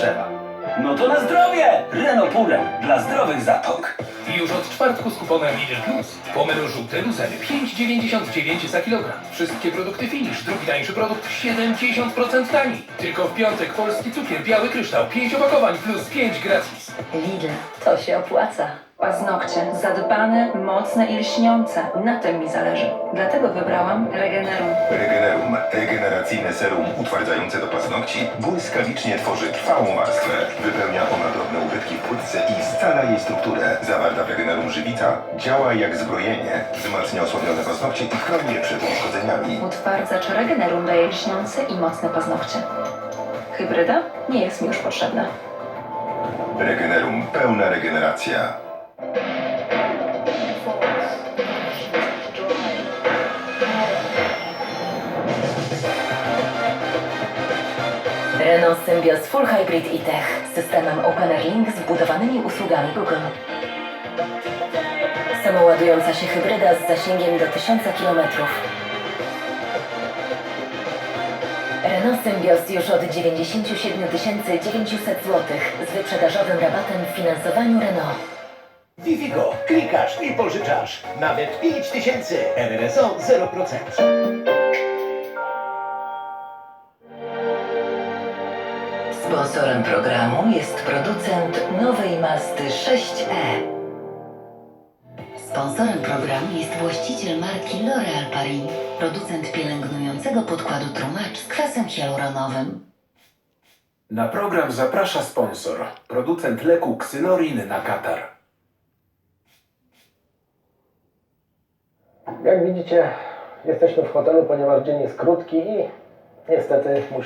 zagrzewa. No to na zdrowie! Renault Purem dla zdrowych zatok. Już od czwartku z kuponem Lidl Plus. Pomelo żółte luzery 5,99 za kilogram. Wszystkie produkty Finish. Drugi tańszy produkt 70% taniej. Tylko w piątek polski cukier biały kryształ 5 opakowań plus 5 gratis. Lidl, to się opłaca. Paznokcie zadbane, mocne i lśniące. Na tym mi zależy. Dlatego wybrałam Regenerum. Regenerum, regeneracyjne serum utwardzające do paznokci, błyskawicznie tworzy trwałą warstwę. Wypełnia ona drobne ubytki w płytce i scala jej strukturę. Zawarta w Regenerum żywica działa jak zbrojenie, wzmacnia osłabione paznokcie i chroni je przed uszkodzeniami. Utwardzacz Regenerum daje lśniące i mocne paznokcie. Hybryda nie jest mi już potrzebna. Regenerum, pełna regeneracja. Renault Symbioz Full Hybrid e-Tech z systemem OpenAir Link z wbudowanymi usługami Google. Samoładująca się hybryda z zasięgiem do 1000 km. Renault Symbioz już od 97 900 zł z wyprzedażowym rabatem w finansowaniu Renault. Vivigo. Klikasz i pożyczasz. Nawet 5000. RRSO 0%. Sponsorem programu jest producent nowej Mazdy 6e. Sponsorem programu jest właściciel marki L'Oréal Paris, producent pielęgnującego podkładu Trumacz z kwasem hialuronowym. Na program zaprasza sponsor, producent leku Xylorin na katar. Jak widzicie, jesteśmy w hotelu, ponieważ dzień jest krótki i niestety muszę